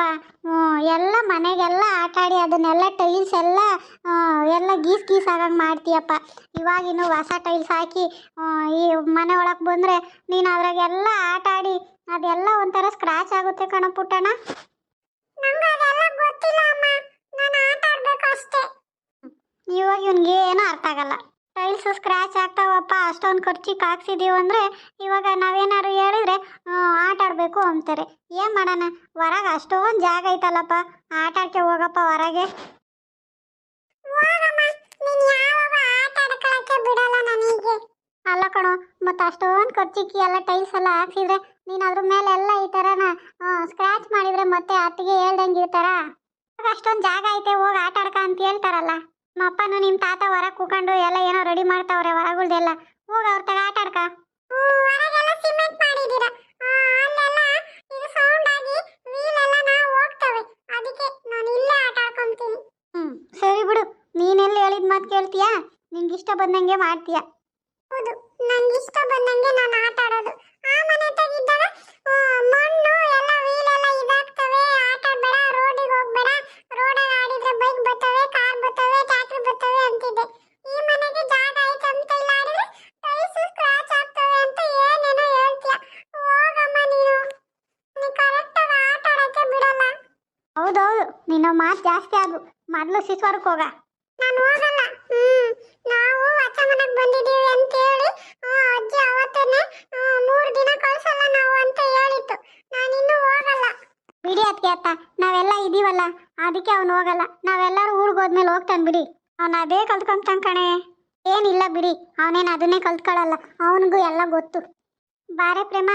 ಹ್ಞೂ ಎಲ್ಲ ಮನೆಗೆಲ್ಲ ಆಟ ಆಡಿ ಅದನ್ನೆಲ್ಲ ಟೈಲ್ಸ್ ಎಲ್ಲ ಎಲ್ಲ ಗೀಸ್ ಗೀಸ್ ಆಗಂಗೆ ಮಾಡ್ತೀಯಪ್ಪ. ಇವಾಗಿನ್ನು ಹೊಸ ಟೈಲ್ಸ್ ಹಾಕಿ ಈ ಮನೆ ಒಳಗೆ ಬಂದರೆ ನೀನು ಅದ್ರಾಗೆಲ್ಲ ಆಟ ಆಡಿ ಅದೆಲ್ಲ ಒಂಥರ ಸ್ಕ್ರಾಚ್ ಆಗುತ್ತೆ ಕಣ ಪುಟ್ಟಣ ನಂಗೆ ಅದೆಲ್ಲ ಗೊತ್ತಿಲ್ಲ ಅಮ್ಮ ನಾನು ಆಟ ಆಡ್ಬೇಕು ಅಷ್ಟೇ. ಇವಾಗ ಇವನ್ಗೆ ಏನೂ ಅರ್ಥ ಆಗಲ್ಲ. ಟೈಲ್ಸ್ ಸ್ಕ್ರಾಚ್ ಆಗ್ತಾವಪ್ಪ ಅಷ್ಟೊಂದು ಖರ್ಚಿಗೆ ಹಾಕ್ಸಿದೀವಿ ಅಂದರೆ ಇವಾಗ ನಾವೇನಾದ್ರು ಹೇಳಿದ್ರೆ ಅಂತಾರೆ. ಏನು ಮಾಡೋಣ? ಹೊರಗೆ ಅಷ್ಟೊಂದು ಜಾಗ ಐತಲ್ಲಪ್ಪ. ಆಟ ಆಡ್ಕೆ ಹೋಗಪ್ಪ ಹೊರಗೆ ಅಲ್ಲ ಕಣೋ ಮತ್ತು ಅಷ್ಟೊಂದು ಖರ್ಚಿಕ್ಕಿ ಎಲ್ಲ ಟೈಲ್ಸ್ ಎಲ್ಲ ಹಾಕ್ಸಿದ್ರೆ ನೀನು ಅದ್ರ ಮೇಲೆ ಎಲ್ಲ ಈ ಥರನ ಸ್ಕ್ರ್ಯಾಚ್ ಮಾಡಿದ್ರೆ ಮತ್ತೆ ಅತ್ತಿಗೆ ಹೇಳ್ದಂಗೆ ಇರ್ತಾರ? ಅಷ್ಟೊಂದು ಜಾಗ ಐತೆ ಹೋಗಿ ಆಟ ಆಡ್ಕ ಅಂತ ಹೇಳ್ತಾರಲ್ಲ. ನಮ್ಮ ಅಪ್ಪನು ನಿಮ್ಮ ತಾತ ಹೊರಗೆ ಕೂಕೊಂಡು ಎಲ್ಲ ಏನೋ ರೆಡಿ ಮಾಡ್ತಾವ್ರೆ ಹೊರಗಳ್ದೆಲ್ಲ ಹೋಗಿ ಅವ್ರ ತಗ ಆಟ ಆಡ್ಕ. ಸಿಮೆಂಟ್ ಮಾಡಿದೀರ ಅಲ್ಲೆಲ್ಲ ಇದು ಸೌಂಡ್ ಆಗಿ ವೀಲ್ ಎಲ್ಲ ನಾವು ಹೋಗ್ತವೆ ಅದಕ್ಕೆ ನಾನು ಇಲ್ಲೇ ಆಟ ಆಡ್ಕೊಂತೀನಿ ಹ್ಮ್ ಸರಿ ಬಿಡು ನೀನೆಲ್ಲ ಹೇಳಿದ ಮಾತು ಕೇಳ್ತೀಯಾ ನಿಂಗೆ ಇಷ್ಟ ಬಂದಂಗೆ ಮಾಡ್ತೀಯಾ. ಹೌದು ನಂಗೆ ಇಷ್ಟ ಬಂದಂಗೆ ನಾನು ಆಟ ಆಡೋದು. ಆ ಮನೆ ತೆಗಿದ್ದಾಗ ಮಣ್ಣು ಎಲ್ಲ ವೀಲ್ ಎಲ್ಲ ಇದಾಗ್ತವೆ ಆಟ ಆಡಬೇಡ ರೋಡಿಗೆ ಹೋಗ್ಬೇಡ. ರೋಡಲ್ಲಿ ಆಡಿದ್ರೆ ಬೈಕ್ ಬರ್ತವೆ ಕಾರ್ ಬರ್ತವೆ ಟ್ಯಾಕ್ಟರ್ ಬರ್ತವೆ ಅಂತಿದ್ದೆ. ಈ ಮನೆಗೆ ಜಾಗ ಐತೆ ಅಂತ ಇಲ್ಲ ಆಡಿದ್ರೆ ಟೈಲ್ಸ್ ಸ್ಕ್ರಾಚ್ ಆಗ್ತವೆ ಅಂತ ಏನೇನೋ ಹೇಳ್ತೀಯ. ಹೋಗಮ್ಮ ನೀನು. ನೀ ಕರೆಕ್ಟಾಗಿ ಆಟ ಆಡಕ್ಕೆ ಬಿಡಲ್ಲ. ಹೌದೌದು ನಿನ್ನ ಮಾತು ಜಾಸ್ತಿ ಆಗು. ಮೊದಲು ಶಿಸ್ವರ್ಕ್ ಹೋಗ. ನಾನು ಹೋಗಲ್ಲ. ಹ್ಮ್, ನಾವು ಮನೆಗೆ ಬಂದಿದ್ದೀವಿ ಅಂತ ಹೇಳಿ ಅಜ್ಜಿ ಅವತ್ತೇನೆ ಮೂರು ದಿನ ಕಳ್ಸಲ್ಲ ನಾವು ಅಂತ ಹೇಳಿತ್ತು. ನಾನು ಇನ್ನೂ ಹೋಗಲ್ಲ. ಬಿಡಿ ಅದಕ್ಕೆ ನಾವೆಲ್ಲ ಇದೀವಲ್ಲ, ಅದಕ್ಕೆ ಅವನು ಹೋಗಲ್ಲ. ನಾವೆಲ್ಲರೂ ಊರಿಗೆ ಹೋದ್ಮೇಲೆ ಹೋಗ್ತಾನೆ ಬಿಡಿ. ಅವನು ಅದೇ ಕಲ್ತ್ಕೊಂತಾನೆ ಕಣೆ. ಏನಿಲ್ಲ ಬಿಡಿ, ಅವನೇನು ಅದನ್ನೇ ಕಲ್ತ್ಕೊಳ್ಳಲ್ಲ ಅವನಿಗೂ ಎಲ್ಲ ಗೊತ್ತು. ಬಾರೆ ಪ್ರೇಮ,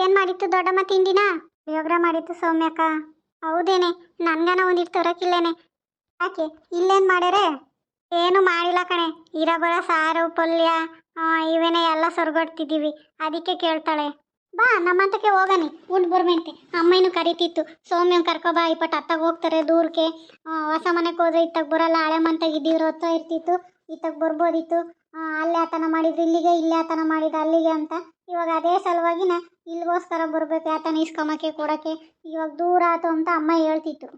ಏನು ಮಾಡಿತ್ತು ದೊಡ್ಡಮ್ಮ ತಿಂಡಿನ? ಯೋಗ್ರ ಮಾಡಿತ್ತು ಸೌಮ್ಯಕ್ಕ. ಹೌದೇನೆ, ನನ್ಗನ ಒಂದಿಟ್ಟು ತರಕಿಲ್ಲೇನೆ ಯಾಕೆ, ಇಲ್ಲೇನು ಮಾಡ್ಯಾರೆ? ಏನು ಮಾಡಿಲ್ಲ ಕಣೆ. ಇರಬರ ಸಾರು, ಪಲ್ಯ ಇವೇನೇ ಎಲ್ಲ ಸೊರ್ಗೊಡ್ತಿದ್ದೀವಿ. ಅದಕ್ಕೆ ಕೇಳ್ತಾಳೆ. ಬಾ, ನಮ್ಮಂತಕ್ಕೆ ಹೋಗನಿ ಉಂಡು ಬರ್ಮೆಂತೆ. ಅಮ್ಮನೂ ಕರಿತಿತ್ತು. ಸೌಮ್ಯನ ಕರ್ಕೊಬಾ ಇಪ್ಪಟ್ಟು ಅತ್ತಾಗ ಹೋಗ್ತಾರೆ ದೂರಕ್ಕೆ ಹೊಸ ಮನೆಗೆ ಹೋದ್ರೆ ಇತ್ತಾಗ ಬರಲ್ಲ. ಹಳೆ ಮಂತಾಗ ಇದ್ದೀವ್ರ ಹೊತ್ತ ಇರ್ತಿತ್ತು. ಇತ್ತಾಗ ಬರ್ಬೋದಿತ್ತು. ಅಲ್ಲೇ ಆತನ ಮಾಡಿದ್ರು, ಇಲ್ಲಿಗೆ, ಇಲ್ಲೇ ಆತನ ಮಾಡಿದ ಅಲ್ಲಿಗೆ ಅಂತ. ಇವಾಗ ಅದೇ ಸಲುವಾಗಿನ ಇಲ್ಲಿಗೋಸ್ಕರ ಬರ್ಬೇಕು. ಆತನ ಇಸ್ಕೊಂಬಕ್ಕೆ ಕೊಡೋಕ್ಕೆ ಇವಾಗ ದೂರ ಆತು ಅಂತ ಅಮ್ಮ ಹೇಳ್ತಿತ್ತು.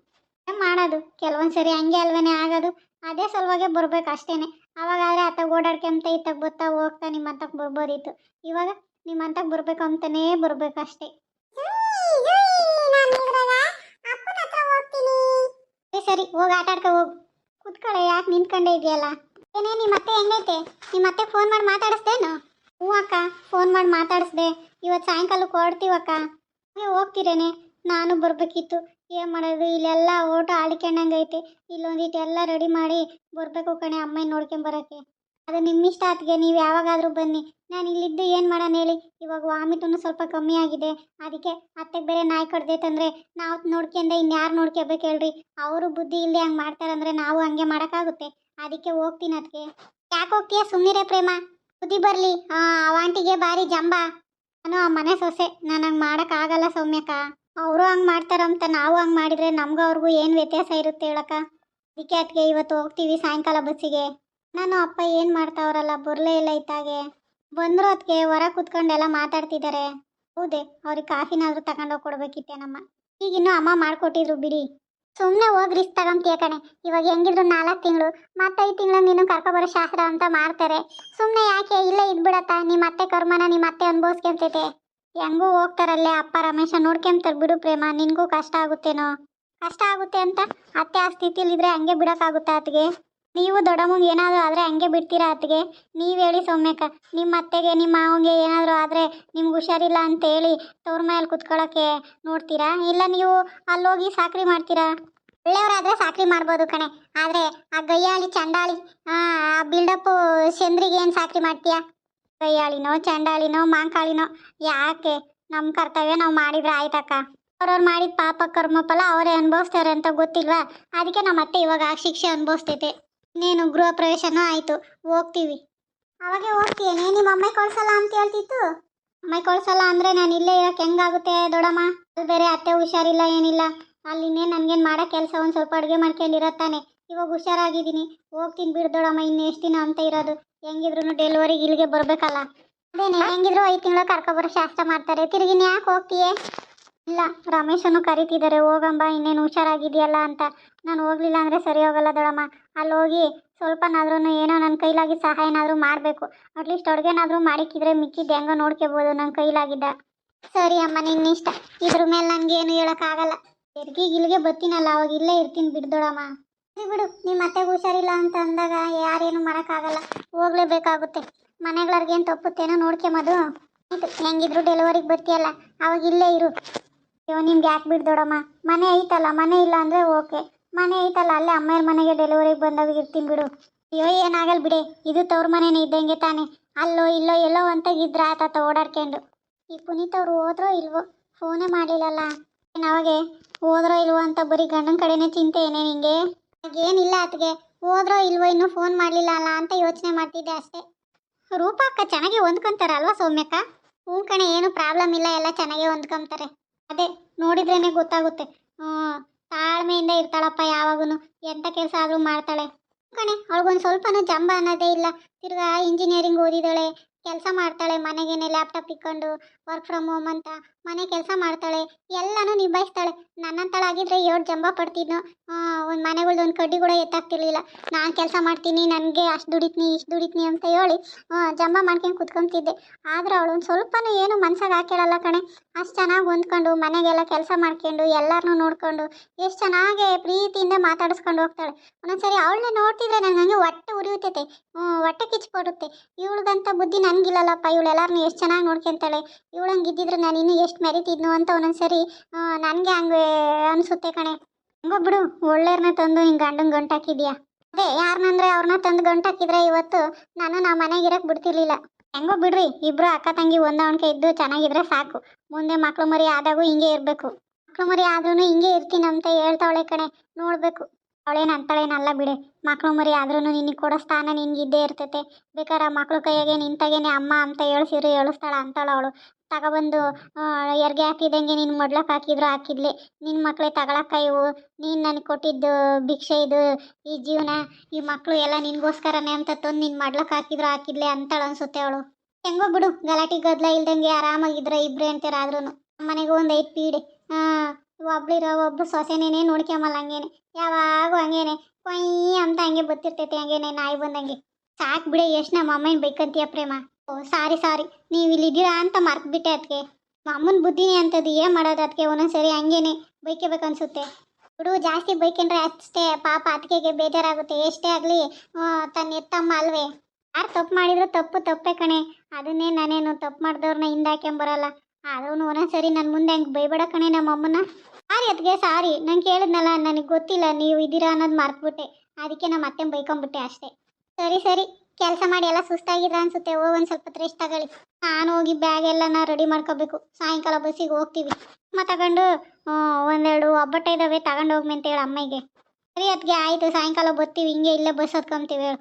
ಮಾಡೋದು? ಕೆಲವೊಂದು ಸರಿ ಹಂಗೆ ಅಲ್ವೇನೆ ಆಗೋದು. ಅದೇ ಸಲುವಾಗೆ ಬರ್ಬೇಕು ಅಷ್ಟೇನೆ. ಅವಾಗಾದ್ರೆ ಆತ ಓಡಾಡ್ಕೊಂತ ಇತ್ತಾಗ ಬರ್ತಾ ಹೋಗ್ತಾ ನಿಮ್ಮಂತಕ್ಕೆ ಬರ್ಬೋದಿತ್ತು ಇವಾಗ ನಿಮ್ಮಂತಕ್ಕೆ ಬರಬೇಕು ಬರ್ಬೇಕು ಅಷ್ಟೇ. ಸರಿ, ಹೋಗಿ, ಆಟ ಆಡ್ಕೊ, ಹೋಗು. ಕುತ್ಕೊಳ್ಳ ಯಾಕೆ ನಿಂತ್ಕೊಂಡೇ ಇದೆಯಲ್ಲ? ಏನೇ ನಿಮ್ಮ ಅತ್ತೆ ಹೆಂಗೈತೆ? ನಿಮ್ಮ ಅತ್ತೆ ಫೋನ್ ಮಾಡಿ ಮಾತಾಡಿಸ್ದೇನು? ಹ್ಞೂ ಅಕ್ಕ ಫೋನ್ ಮಾಡಿ ಮಾತಾಡಿಸ್ದೆ. ಇವತ್ತು ಸಾಯಂಕಾಲಕ್ಕೆ ಕೊಡ್ತೀವಕ್ಕ ಹೋಗ್ತಿರೇನೆ? ನಾನು ಬರಬೇಕಿತ್ತು. ಏನು ಮಾಡೋದು? ಇಲ್ಲೆಲ್ಲ ಓಟೋ ಐತೆ ಇಲ್ಲೊಂದಿಟ್ಟು ಎಲ್ಲ ರೆಡಿ ಮಾಡಿ ಬರಬೇಕು ಕಣೆ ಅಮ್ಮನ ನೋಡ್ಕೊಂಬರೋಕ್ಕೆ ಅದು ನಿಮ್ಮ ಇಷ್ಟ ಆತ್ಗೆ, ನೀವು ಯಾವಾಗಾದರೂ ಬನ್ನಿ. ನಾನು ಇಲ್ಲಿದ್ದು ಏನು ಮಾಡೋಣ ಹೇಳಿ? ಇವಾಗ ವಾಮಿಟನ್ನು ಸ್ವಲ್ಪ ಕಮ್ಮಿ ಆಗಿದೆ. ಅದಕ್ಕೆ ಅತ್ತೆಗೆ ಬೇರೆ ನಾಯಿ ಕಡ್ದೈತಂದ್ರೆ ನಾವು ನೋಡ್ಕೊಂಡೆ ಇನ್ಯಾರು ನೋಡ್ಕೋಬೇಕು ಹೇಳ್ರಿ? ಅವರು ಬುದ್ಧಿ ಇಲ್ಲದೆ ಹಂಗೆ ಮಾಡ್ತಾರಂದ್ರೆ ನಾವು ಹಂಗೆ ಮಾಡೋಕ್ಕಾಗುತ್ತೆ. ಅದಕ್ಕೆ ಹೋಗ್ತೀನಿ ಅದಕ್ಕೆ ಯಾಕೆ ಹೋಗ್ತೀಯ ಸುಮ್ಮನಿರೇ ಪ್ರೇಮ. ಬುದ್ಧಿ ಬರಲಿ. ಆ ಆಂಟಿಗೆ ಭಾರಿ ಜಂಬ. ನಾನು ಆ ಮನೆ ಸೊಸೆ. ನಾನು ಹಂಗೆ ಮಾಡೋಕ್ಕಾಗಲ್ಲ ಸೌಮ್ಯಕ್ಕ. ಅವರು ಹಂಗೆ ಮಾಡ್ತಾರಂತ ನಾವು ಹಂಗೆ ಮಾಡಿದರೆ ನಮಗೂ ಅವ್ರಿಗೂ ಏನು ವ್ಯತ್ಯಾಸ ಇರುತ್ತೆ ಹೇಳಕ್ಕ? ಅದಕ್ಕೆ ಅದಕ್ಕೆ ಇವತ್ತು ಹೋಗ್ತೀವಿ ಸಾಯಂಕಾಲ ಬಸ್ಸಿಗೆ. ನಾನು ಅಪ್ಪ ಏನು ಮಾಡ್ತಾವ್ರಲ್ಲ, ಬರಲೇ ಇಲ್ಲ ಇತ್ತಾಗೆ ಬಂದರು ಅದಕ್ಕೆ ಹೊರ ಕುತ್ಕೊಂಡೆಲ್ಲ ಮಾತಾಡ್ತಿದ್ದಾರೆ ಹೌದೇ, ಅವ್ರಿಗೆ ಕಾಫಿನಾದರೂ ತಗೊಂಡೋಗಿ ಕೊಡ್ಬೇಕಿತ್ತೇನಮ್ಮ ಈಗಿನ್ನೂ ಅಮ್ಮ ಮಾಡಿಕೊಟ್ಟಿದ್ರು ಬಿಡಿ. ಸುಮ್ಮನೆ ಹೋಗಿ ರಿಸ್ಕ್ ತಗೊಂತೀಯ ಕಣೆ. ಇವಾಗ ಹೆಂಗಿದ್ರು ನಾಲ್ಕು ತಿಂಗಳು. ಮತ್ತೈದು ತಿಂಗಳು ನೀನು ಕರ್ಕೊಬರೋ ಶಾಸ್ತ್ರ ಅಂತ ಮಾಡ್ತಾರೆ. ಸುಮ್ಮನೆ ಯಾಕೆ ಇಲ್ಲೇ ಇದ್ಬಿಡತ್ತ? ನಿಮ್ಮ ಅತ್ತೆ ಕರ್ಮನ ನಿಮ್ಮ ಅತ್ತೆ ಅನ್ಭವಿಸ್ಕೊಂತೈತೆ. ಹೆಂಗೂ ಹೋಗ್ತಾರಲ್ಲೇ ಅಪ್ಪ ರಮೇಶ, ನೋಡ್ಕೊಂತಾರೆ ಬಿಡು ಪ್ರೇಮ, ನಿನಗೂ ಕಷ್ಟ ಆಗುತ್ತೇನೋ. ಕಷ್ಟ ಆಗುತ್ತೆ ಅಂತ ಅತ್ತೆ ಆ ಸ್ಥಿತಿಲಿದ್ರೆ ಹಂಗೆ ಬಿಡೋಕ್ಕಾಗುತ್ತಾ ಅತ್ತಿಗೆ? ನೀವು ದೊಡ್ಡಮ್ಮಗೆ ಏನಾದರೂ ಆದರೆ ಹಂಗೆ ಬಿಡ್ತೀರಾ ಅತ್ತಿಗೆ? ನೀವು ಹೇಳಿ ಸೌಮ್ಯಕ್ಕ, ನಿಮ್ಮ ಅತ್ತೆಗೆ, ನಿಮ್ಮ ಮಾವಂಗೆ ಏನಾದರೂ ಆದರೆ ನಿಮ್ಗೆ ಹುಷಾರಿಲ್ಲ ಅಂತ ಹೇಳಿ ತವ್ರ ಮೇಲೆ ಕುತ್ಕೊಳ್ಳೋಕ್ಕೆ ನೋಡ್ತೀರಾ? ಇಲ್ಲ ನೀವು ಅಲ್ಲೋಗಿ ಸಾಕ್ರಿ ಮಾಡ್ತೀರಾ? ಒಳ್ಳೆಯವರಾದರೆ ಸಾಕ್ರಿ ಮಾಡ್ಬೋದು ಕಣೆ. ಆದರೆ ಆ ಗಯ್ಯಾಳಿ, ಚಂಡಾಳಿ, ಆ ಬಿಲ್ಡಪ್ಪು ಚಂದ್ರಿಗೆ ಏನು ಸಾಕ್ರಿ ಮಾಡ್ತೀಯಾ? ಗಯ್ಯಾಳಿನೋ ಚಂಡಾಳಿನೋ, ಮಾಂಕಾಳಿನೋ, ಯಾಕೆ? ನಮ್ಮ ಕರ್ತವ್ಯ ನಾವು ಮಾಡಿದ್ರೆ ಆಯ್ತಕ್ಕ. ಅವ್ರವ್ರು ಮಾಡಿದ ಪಾಪ ಕರ್ಮ ಫಲ ಅವರೇ ಅನುಭವಿಸ್ತಾರೆ ಅಂತ ಗೊತ್ತಿಲ್ವಾ? ಅದಕ್ಕೆ ನಮ್ಮ ಅತ್ತೆ ಇವಾಗ ಆ ಶಿಕ್ಷೆ ಅನುಭವಿಸ್ತೈತೆ ನೀನು ಗೃಹ ಪ್ರವೇಶನೂ ಆಯಿತು, ಹೋಗ್ತೀವಿ. ಅವಾಗೆ ಹೋಗ್ತೀಯೇನೆ ನಿಮ್ಮ ಅಮ್ಮ ಕಳ್ಸಲ್ಲ ಅಂತ ಹೇಳ್ತಿತ್ತು? ಅಮ್ಮ ಕಳ್ಸಲ್ಲ ಅಂದರೆ ನಾನು ಇಲ್ಲೇ ಇರೋಕೆ ಹೆಂಗಾಗುತ್ತೆ ದೊಡಮ್ಮ? ಅದು ಬೇರೆ ಅತ್ತೆ ಹುಷಾರಿಲ್ಲ, ಏನಿಲ್ಲ. ಅಲ್ಲಿ ಇನ್ನೇನು ನನಗೇನು ಮಾಡೋ ಕೆಲಸ ಒಂದು ಸ್ವಲ್ಪ ಅಡುಗೆ ಮಾಡ್ಕೊಂಡಿರತ್ತಾನೆ ಇವಾಗ ಹುಷಾರಾಗಿದ್ದೀನಿ. ಹೋಗ್ತೀನಿ ಬಿಡು ದೊಡ್ಡಮ್ಮ ಇನ್ನು ಎಷ್ಟು ದಿನ ಅಂತ ಇರೋದು. ಹೆಂಗಿದ್ರು ಡೆಲಿವರಿಗೆ ಇಲ್ಲಿಗೆ ಬರಬೇಕಲ್ಲ. ಅದೇನೆ, ಹೆಂಗಿದ್ರು ಐದು ತಿಂಗಳು ಕರ್ಕೊಬರೋ ಶಾಸ್ತ್ರ ಮಾಡ್ತಾರೆ. ತಿರುಗಿನ ಯಾಕೆ ಹೋಗ್ತೀಯೇ? ಇಲ್ಲ, ರಮೇಶನು ಕರಿತಿದ್ದಾರೆ ಹೋಗಂಬ, ಇನ್ನೇನು ಹುಷಾರಾಗಿದೆಯಲ್ಲ ಅಂತ. ನಾನು ಹೋಗ್ಲಿಲ್ಲ ಅಂದರೆ ಸರಿ ಹೋಗಲ್ಲ ದೊಡಮ್ಮ. ಅಲ್ಲಿ ಹೋಗಿ ಸ್ವಲ್ಪನಾದ್ರೂ ಏನೋ ನನ್ನ ಕೈಲಾಗಿ ಸಹಾಯನಾದರೂ ಮಾಡಬೇಕು. ಅಟ್ಲೀಸ್ಟ್ ಅಡುಗೆನಾದರೂ ಮಾಡಿಕ್ಕಿದ್ರೆ ಮಿಕ್ಕಿದ್ದು ಹೆಂಗೋ ನೋಡ್ಕೋಬೋದು ನನ್ನ ಕೈಲಾಗಿದ್ದ. ಸರಿ ಅಮ್ಮ, ನಿನ್ನಿಷ್ಟ. ಇದ್ರ ಮೇಲೆ ನನಗೇನು ಹೇಳೋಕ್ಕಾಗಲ್ಲ. ತಿರ್ಗಿ ಇಲ್ಲಿಗೆ ಬರ್ತೀನಲ್ಲ, ಅವಾಗ ಇಲ್ಲೇ ಇರ್ತೀನಿ ಬಿಡ್ದೊಡಮ್ಮ ಬಿಡು ನಿಮ್ಮ ಅತ್ತೆಗೆ ಹುಷಾರಿಲ್ಲ ಅಂತ ಅಂದಾಗ ಯಾರೇನು ಮಾಡೋಕ್ಕಾಗಲ್ಲ ಹೋಗ್ಲೇಬೇಕಾಗುತ್ತೆ. ಮನೆಗಳವ್ರಿಗೇನು ತಪ್ಪುತ್ತೇನೋ ನೋಡ್ಕೊಂಬದು ಆಯಿತು, ಹೆಂಗಿದ್ರು ಡೆಲಿವರಿಗೆ ಬರ್ತೀಯಲ್ಲ, ಅವಾಗ ಇಲ್ಲೇ ಇರು. ಅಯ್ಯೋ ನಿಮ್ಗೆ ಯಾಕೆ ಬಿಡ್ದೋಡಮ್ಮ? ಮನೆ ಐತಲ್ಲ, ಮನೆ ಇಲ್ಲ ಅಂದರೆ ಓಕೆ. ಮನೆ ಐತಲ್ಲ, ಅಲ್ಲೇ ಅಮ್ಮಯ್ಯರ ಮನೆಗೆ ಡೆಲಿವರಿಗೆ ಬಂದಾಗ ಇರ್ತೀನಿ ಬಿಡು. ಅಯ್ಯೋ ಏನಾಗಲ್ಲ ಬಿಡಿ, ಇದು ತವ್ರ ಮನೆನೇ ಇದ್ದಂಗೆ ತಾನೆ. ಅಲ್ಲೋ, ಇಲ್ಲೋ, ಎಲ್ಲೋ ಅಂತ ಇದ್ರೆ ಆತಾತ ಓಡಾಡ್ಕೊಂಡು. ಈ ಪುನೀತ್ ಅವ್ರು ಹೋದ್ರೋ ಇಲ್ವೋ? ಫೋನೇ ಮಾಡಿಲ್ಲಲ್ಲ. ಏನ್, ಅವಾಗೆ ಹೋದ್ರೋ ಇಲ್ವೋ ಅಂತ ಬರೀ ಗಂಡನ ಕಡೆನೇ ಚಿಂತೆ ಏನೇ ನಿಂಗೆ ಏನಿಲ್ಲ ಅತ್ಗೆ ಹೋದ್ರೋ ಇಲ್ವೋ ಇನ್ನೂ ಫೋನ್ ಮಾಡಲಿಲ್ಲ ಅಲ್ಲ ಅಂತ ಯೋಚನೆ ಮಾಡ್ತಿದ್ದೆ ಅಷ್ಟೇ. ರೂಪ ಅಕ್ಕ ಚೆನ್ನಾಗಿ ಹೊಂದ್ಕೊಂತಾರೆ ಅಲ್ವಾ ಸೌಮ್ಯಕ್ಕ? ಹ್ಞೂ ಕಣೆ, ಏನು ಪ್ರಾಬ್ಲಮ್ ಇಲ್ಲ, ಎಲ್ಲ ಚೆನ್ನಾಗಿ ಹೊಂದ್ಕೊಂತಾರೆ. ಅದೇ, ನೋಡಿದ್ರೇನೆ ಗೊತ್ತಾಗುತ್ತೆ. ಹ್ಞೂ, ತಾಳ್ಮೆಯಿಂದ ಇರ್ತಾಳಪ್ಪ ಯಾವಾಗೂ ಎಂಥ ಕೆಲಸ ಆದರೂ ಮಾಡ್ತಾಳೆ. ಕಣೆ, ಅವಳಿಗೊಂದು ಸ್ವಲ್ಪನೂ ಜಂಬ ಅನ್ನೋದೇ ಇಲ್ಲ. ತಿರ್ಗಾ ಇಂಜಿನಿಯರಿಂಗ್ ಓದಿದಾಳೆ, ಕೆಲಸ ಮಾಡ್ತಾಳೆ ಮನೆಗೇನೆ ಲ್ಯಾಪ್ಟಾಪ್ ಇಕ್ಕೊಂಡು. ವರ್ಕ್ ಫ್ರಮ್ ಹೋಮ್ ಅಂತ ಮನೆ ಕೆಲಸ ಮಾಡ್ತಾಳೆ, ಎಲ್ಲನೂ ನಿಭಾಯಿಸ್ತಾಳೆ. ನನ್ನಂತಳಾಗಿದ್ರೆ ಏಳು ಜಂಬ ಪಡ್ತಿದ್ನು. ಒಂದು ಮನೆಗಳ್ದು ಒಂದು ಕಡ್ಡಿ ಕೂಡ ಎತ್ತಾಗ್ತಿರ್ಲಿಲ್ಲ ನಾನು ಕೆಲಸ ಮಾಡ್ತೀನಿ, ನನಗೆ ಅಷ್ಟು ದುಡಿತೀನಿ, ಇಷ್ಟು ದುಡಿತೀನಿ ಅಂತ ಹೇಳಿ ಜಂಬ ಮಾಡ್ಕೊಂಡು ಕುತ್ಕೊಂತಿದ್ದೆ. ಆದ್ರೆ ಅವಳು ಒಂದು ಸ್ವಲ್ಪನೂ ಏನು ಮನ್ಸಾಗ ಹಾಕಿಳಲ್ಲ ಕಣೆ. ಅಷ್ಟು ಚೆನ್ನಾಗಿ ಹೊಂದ್ಕೊಂಡು, ಮನೆಗೆಲ್ಲ ಕೆಲಸ ಮಾಡ್ಕೊಂಡು ಎಲ್ಲರನ್ನೂ ನೋಡ್ಕೊಂಡು, ಎಷ್ಟು ಚೆನ್ನಾಗಿ ಪ್ರೀತಿಯಿಂದ ಮಾತಾಡಿಸ್ಕೊಂಡು ಹೋಗ್ತಾಳೆ. ಒಂದೊಂದ್ಸರಿ ಅವಳನ್ನ ನೋಡ್ತಿದ್ರೆ ನನಗೆ ಹಂಗೆ ಹೊಟ್ಟೆ ಉರಿಯುತ್ತೈತೆ ಹೊಟ್ಟೆ ಕಿಚ್ಚು ಕೊಡುತ್ತೆ ಇವಳಿಗಂತ ಬುದ್ಧಿ ನನಗಿಲ್ಲಲ್ಲಪ್ಪ ಇವಳು ಎಲ್ಲರನ್ನೂ ಎಷ್ಟು ಚೆನ್ನಾಗಿ ನೋಡ್ಕೊಂತಾಳೆ. ಇವಳಂಗೆ ಇದ್ದಿದ್ರೆ ನಾನು ಇನ್ನೂ ಎಷ್ಟು ಮೆರಿತಿದ್ನು ಅಂತ ಒಂದೊಂದ್ಸರಿ ನನಗೆ ಹಂಗೆ ಅನಿಸುತ್ತೆ ಕಣೆ. ಹಂಗೋ ಬಿಡು ಒಳ್ಳೆಯವ್ರನ್ನ ತಂದು ಹಿಂಗೆ ಗಂಡನ ಗಂಟಾಕಿದ್ಯಾ? ಅದೇ ಯಾರನ್ನಂದ್ರೆ ಅವ್ರನ್ನ ತಂದು ಗಂಟಾಕಿದ್ರೆ ಇವತ್ತು ನಾನು ನಾವು ಮನೆಗೆ ಇರಕ್ಕೆ ಬಿಡ್ತಿರ್ಲಿಲ್ಲ. ಹೆಂಗೋ ಬಿಡ್ರಿ, ಇಬ್ರು ಅಕ್ಕ ತಂಗಿ ಹೊಂದಾಣಿಕೆ ಇದ್ದು ಚೆನ್ನಾಗಿದ್ರೆ ಸಾಕು. ಮುಂದೆ ಮಕ್ಳು ಮರಿ ಆದಾಗೂ ಹಿಂಗೆ ಇರಬೇಕು. ಮಕ್ಳು ಮರಿ ಆದ್ರೂ ಹಿಂಗೆ ಇರ್ತೀನಿ ಅಂತ ಹೇಳ್ತಾವಳೆ ಕಣೆ, ನೋಡಬೇಕು. ಅವಳೇನು ಅಂತಳೇನಲ್ಲ ಬಿಡೆ. ಮಕ್ಳು ಮರಿ ಆದ್ರೂ ನಿನಗೆ ಕೊಡೋ ಸ್ಥಾನ ನಿನ್ಗಿದ್ದೇ ಇರ್ತೈತೆ. ಬೇಕಾದ್ರೆ ಮಕ್ಳು ಕೈಯಾಗೆ ನಿಂತಾಗೇನೆ ಅಮ್ಮ ಅಂತ ಹೇಳ್ಸಿರು ಹೇಳಿಸ್ತಾಳ ಅಂತಾಳ ಅವಳು. ತಗೊಬಂದು ಎರ್ಗೆ ಹಾಕಿದಂಗೆ ನೀನು ಮೊಡ್ಲಕ್ಕೆ ಹಾಕಿದ್ರು ಹಾಕಿದ್ಲೆ. ನಿನ್ನ ಮಕ್ಕಳೇ ತಗೊಳಕ್ಕ ಇವು. ನೀನು ನನಗೆ ಕೊಟ್ಟಿದ್ದು ಭಿಕ್ಷೆ ಇದು, ಈ ಜೀವನ, ಈ ಮಕ್ಕಳು ಎಲ್ಲ ನಿನಗೋಸ್ಕರನೇ ಅಂತ ತಂದು ನಿನ್ನ ಮಾಡ್ಲಕ್ಕೆ ಹಾಕಿದ್ರು ಹಾಕಿದ್ಲೆ ಅಂತಾಳ ಅನ್ಸುತ್ತೆ ಅವಳು. ಹೆಂಗೋ ಬಿಡು, ಗಲಾಟೆ ಗದ್ದಲ ಇಲ್ದಂಗೆ ಆರಾಮಾಗಿದ್ರೆ ಇಬ್ರು ಅಂತೀರ ಆದ್ರೂ ಮನೆಗೆ ಒಂದು ಐದು ಪೀಡೆ. ಹಾಂ ಒಬ್ಳಿರೋ ಒಬ್ಬ ಸೊಸೆನೇನೆ ನೋಡ್ಕೊಂಬಲ್ಲ ಹಂಗೇನೆ. ಯಾವಾಗೂ ಹಂಗೇನೆ. ಕೊಯ್ ಅಂತ ಹಂಗೆ ಬತ್ತಿರ್ತೈತೆ ಹಂಗೇನೆ ನಾಯಿ ಬಂದಂಗೆ. ಸಾಕು ಬಿಡೆ, ಎಷ್ಟು ನಮ್ಮ ಅಮ್ಮನ ಬೇಕಂತೀಯ ಪ್ರೇಮ. ಓ, ಸಾರಿ ಸಾರಿ. ನೀವು ಇಲ್ಲಿದ್ದೀರಾ ಅಂತ ಮರ್ತ್ಬಿಟ್ಟೆ ಅದಕ್ಕೆ ಅಮ್ಮನ ಬುದ್ಧಿನೇ ಅಂತದ್ದು ಏನು ಮಾಡೋದು ಅದಕ್ಕೆ ಒಂದೊಂದ್ಸರಿ ಹಂಗೇನೆ ಬೈಕಬೇಕು ಅನ್ಸುತ್ತೆ. ಬಿಡು ಜಾಸ್ತಿ ಬೈಕೆಂದ್ರೆ ಅಷ್ಟೇ, ಪಾಪ ಅದಕ್ಕೆ ಬೇಜಾರಾಗುತ್ತೆ. ಎಷ್ಟೇ ಆಗಲಿ ತನ್ನ ಎತ್ತಮ್ಮ ಅಲ್ವೇ. ಯಾರು ತಪ್ಪು ಮಾಡಿದ್ರು ತಪ್ಪು ತಪ್ಪೇ ಕಣೆ. ಅದನ್ನೇ ನಾನೇನು ತಪ್ಪು ಮಾಡಿದವ್ರನ್ನ ಹಿಂದಾಕೊಂಬರಲ್ಲ ಆದ್ರೂ ಒಂದೊಂದ್ಸರಿ ನನ್ನ ಮುಂದೆ ಹಂಗೆ ಬೈಬೇಡ ಕಣೆ ನಮ್ಮ ಅಮ್ಮನ ಸಾರಿ ಅದಕ್ಕೆ ಸಾರಿ. ನಂಗೆ ಕೇಳಿದ್ನಲ್ಲ, ನನಗೆ ಗೊತ್ತಿಲ್ಲ, ನೀವು ಇದ್ದೀರಾ ಅನ್ನೋದು ಮರ್ತ್ಬಿಟ್ಟೆ. ಅದಕ್ಕೆ ನಮ್ಮ ಅತ್ತೆ ಬೈಕೊಂಬಿಟ್ಟೆ ಅಷ್ಟೇ. ಸರಿ ಸರಿ. ಕೆಲಸ ಮಾಡಿ ಎಲ್ಲ ಸುಸ್ತಾಗಿದ್ರ ಅನ್ಸುತ್ತೆ, ಹೋಗಿ ಒಂದು ಸ್ವಲ್ಪ ರೆಸ್ಟ್ ತಗೊಳ್ಳಿ. ನಾನು ಹೋಗಿ ಬ್ಯಾಗ್ ಎಲ್ಲ ರೆಡಿ ಮಾಡ್ಕೋಬೇಕು. ಸಾಯಂಕಾಲ ಬಸ್ಸಿಗೆ ಹೋಗ್ತೀವಿ. ಮತ್ತೆ ತಗೊಂಡು ಒಂದೆರಡು ಒಬ್ಬಟ್ಟೆ ಇದ್ದಾವೆ ತಗೊಂಡು ಅಂತ ಹೇಳಿ ಅಮ್ಮಗೆ. ಸರಿ ಅದಕ್ಕೆ ಆಯಿತು, ಸಾಯಂಕಾಲ ಬರ್ತೀವಿ, ಹಿಂಗೆ ಇಲ್ಲೇ ಬಸ್ ಹತ್ಕೊಂತೀವಿ ಹೇಳು.